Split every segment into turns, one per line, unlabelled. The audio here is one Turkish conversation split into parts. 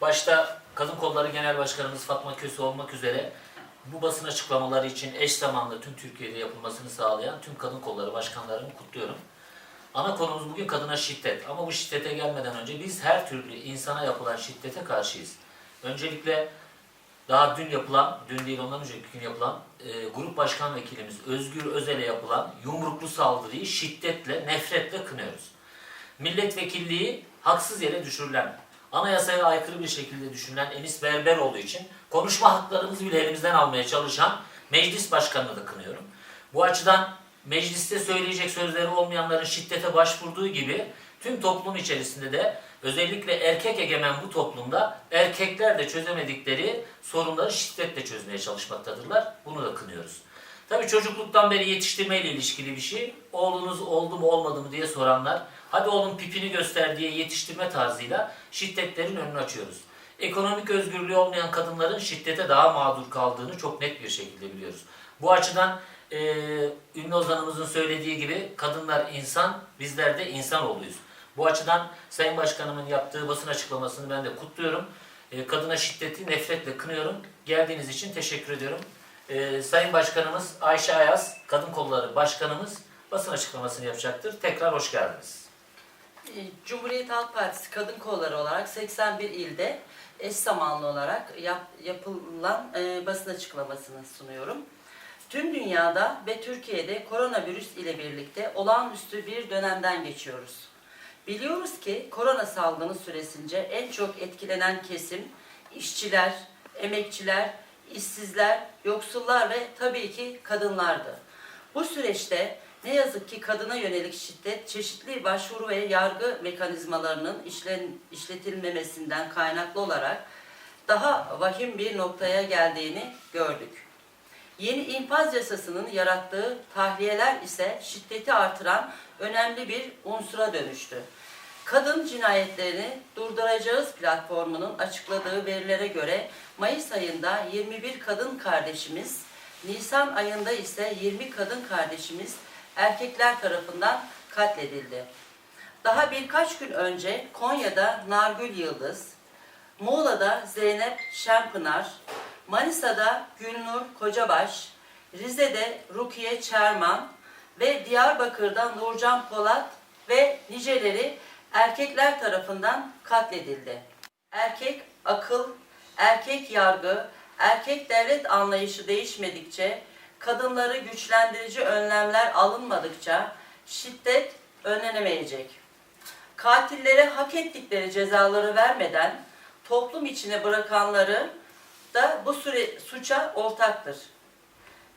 Başta Kadın Kolları Genel Başkanımız Fatma Köse olmak üzere bu basın açıklamaları için eş zamanlı tüm Türkiye'de yapılmasını sağlayan tüm kadın kolları başkanlarını kutluyorum. Ana konumuz bugün kadına şiddet. Ama bu şiddete gelmeden önce biz her türlü insana yapılan şiddete karşıyız. Öncelikle daha dün yapılan, dün değil ondan önceki gün yapılan e, grup başkan vekilimiz Özgür Özel'e yapılan yumruklu saldırıyı şiddetle, nefretle kınıyoruz. Milletvekilliği haksız yere düşürülen, anayasaya aykırı bir şekilde düşünülen Enis Berber olduğu için konuşma haklarımızı bile elimizden almaya çalışan meclis başkanını da kınıyorum. Bu açıdan mecliste söyleyecek sözleri olmayanların şiddete başvurduğu gibi tüm toplum içerisinde de özellikle erkek egemen bu toplumda erkekler de çözemedikleri sorunları şiddetle çözmeye çalışmaktadırlar. Bunu da kınıyoruz. Tabii çocukluktan beri yetiştirmeyle ilişkili bir şey. Oğlunuz oldu mu olmadı mı diye soranlar, hadi oğlum pipini göster diye yetiştirme tarzıyla şiddetlerin önünü açıyoruz. Ekonomik özgürlüğü olmayan kadınların şiddete daha mağdur kaldığını çok net bir şekilde biliyoruz. Bu açıdan e, ünlü ozanımızın söylediği gibi kadınlar insan, bizler de insanoğluyuz. Bu açıdan Sayın Başkanımın yaptığı basın açıklamasını ben de kutluyorum. E, kadına şiddeti nefretle kınıyorum. Geldiğiniz için teşekkür ediyorum. E, Sayın Başkanımız Ayşe Ayaz, Kadın Kolları Başkanımız basın açıklamasını yapacaktır. Tekrar hoş geldiniz.
Ee, Cumhuriyet Halk Partisi kadın kolları olarak 81 ilde eş zamanlı olarak yap- yapılan e, basın açıklamasını sunuyorum. Tüm dünyada ve Türkiye'de koronavirüs ile birlikte olağanüstü bir dönemden geçiyoruz. Biliyoruz ki korona salgını süresince en çok etkilenen kesim işçiler, emekçiler, işsizler, yoksullar ve tabii ki kadınlardı. Bu süreçte ne yazık ki kadına yönelik şiddet çeşitli başvuru ve yargı mekanizmalarının işlen, işletilmemesinden kaynaklı olarak daha vahim bir noktaya geldiğini gördük. Yeni infaz yasasının yarattığı tahliyeler ise şiddeti artıran önemli bir unsura dönüştü. Kadın cinayetlerini durduracağız platformunun açıkladığı verilere göre Mayıs ayında 21 kadın kardeşimiz, Nisan ayında ise 20 kadın kardeşimiz erkekler tarafından katledildi. Daha birkaç gün önce Konya'da Nargül Yıldız, Muğla'da Zeynep Şenpınar, Manisa'da Gülnur Kocabaş, Rize'de Rukiye Çerman ve Diyarbakır'da Nurcan Polat ve niceleri erkekler tarafından katledildi. Erkek akıl, erkek yargı, erkek devlet anlayışı değişmedikçe, kadınları güçlendirici önlemler alınmadıkça şiddet önlenemeyecek. Katillere hak ettikleri cezaları vermeden toplum içine bırakanları da bu süre suça ortaktır.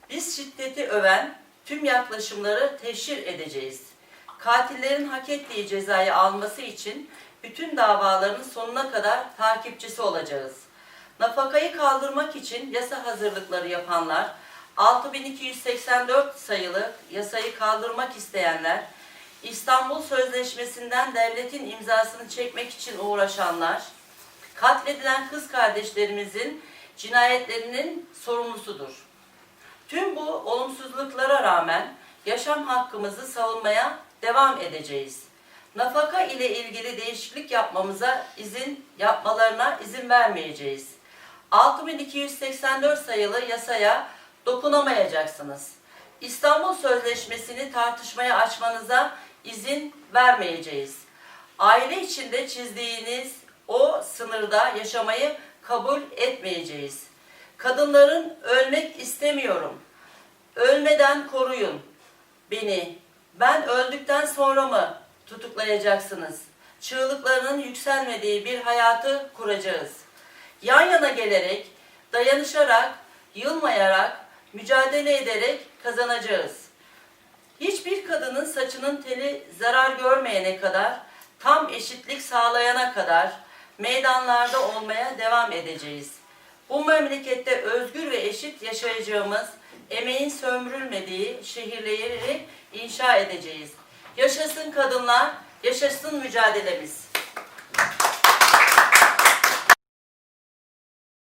Biz şiddeti öven tüm yaklaşımları teşhir edeceğiz. Katillerin hak ettiği cezayı alması için bütün davaların sonuna kadar takipçisi olacağız. Nafakayı kaldırmak için yasa hazırlıkları yapanlar, 6284 sayılı yasayı kaldırmak isteyenler, İstanbul Sözleşmesi'nden devletin imzasını çekmek için uğraşanlar, katledilen kız kardeşlerimizin cinayetlerinin sorumlusudur. Tüm bu olumsuzluklara rağmen yaşam hakkımızı savunmaya devam edeceğiz. Nafaka ile ilgili değişiklik yapmamıza izin yapmalarına izin vermeyeceğiz. 6284 sayılı yasaya dokunamayacaksınız. İstanbul Sözleşmesi'ni tartışmaya açmanıza izin vermeyeceğiz. Aile içinde çizdiğiniz o sınırda yaşamayı kabul etmeyeceğiz. Kadınların ölmek istemiyorum. Ölmeden koruyun beni. Ben öldükten sonra mı tutuklayacaksınız? Çığlıklarının yükselmediği bir hayatı kuracağız. Yan yana gelerek, dayanışarak, yılmayarak, mücadele ederek kazanacağız. Hiçbir kadının saçının teli zarar görmeyene kadar, tam eşitlik sağlayana kadar meydanlarda olmaya devam edeceğiz. Bu memlekette özgür ve eşit yaşayacağımız, emeğin sömürülmediği şehirleri inşa edeceğiz. Yaşasın kadınlar, yaşasın mücadelemiz.